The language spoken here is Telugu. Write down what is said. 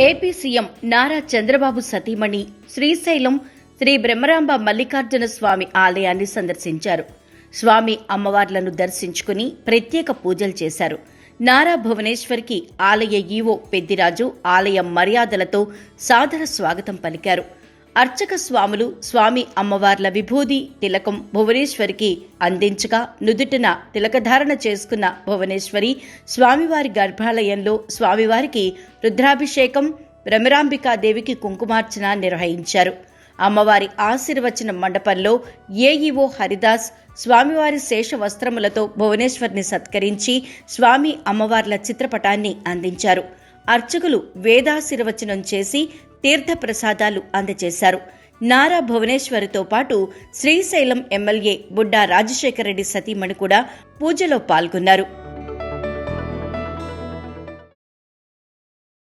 ఏపీ సీఎం నారా చంద్రబాబు సతీమణి శ్రీశైలం శ్రీ బ్రహ్మరాంబ మల్లికార్జున స్వామి ఆలయాన్ని సందర్శించారు. స్వామి అమ్మవార్లను దర్శించుకుని ప్రత్యేక పూజలు చేశారు. నారా భువనేశ్వర్కి ఆలయ ఈవో పెద్దిరాజు ఆలయ మర్యాదలతో సాదర స్వాగతం పలికారు. అర్చక స్వాములు స్వామి అమ్మవార్ల విభూది తిలకం భువనేశ్వరికి అందించగా నుదుటిన తిలకధారణ చేసుకున్న భువనేశ్వరి స్వామివారి గర్భాలయంలో స్వామివారికి రుద్రాభిషేకం రమరాంబికాదేవికి కుంకుమార్చన నిర్వహించారు. అమ్మవారి ఆశీర్వచన మండపంలో ఏఈఓ హరిదాస్ స్వామివారి శేష వస్త్రములతో భువనేశ్వర్ని సత్కరించి స్వామి అమ్మవార్ల చిత్రపటాన్ని అందించారు. అర్చకులు వేదాశీర్వచనం చేసి తీర్థప్రసాదాలు అందజేశారు. నారా భువనేశ్వరితో పాటు శ్రీశైలం ఎమ్మెల్యే బుడ్డా రాజశేఖర రెడ్డి సతీమణి కూడా పూజలో పాల్గొన్నారు.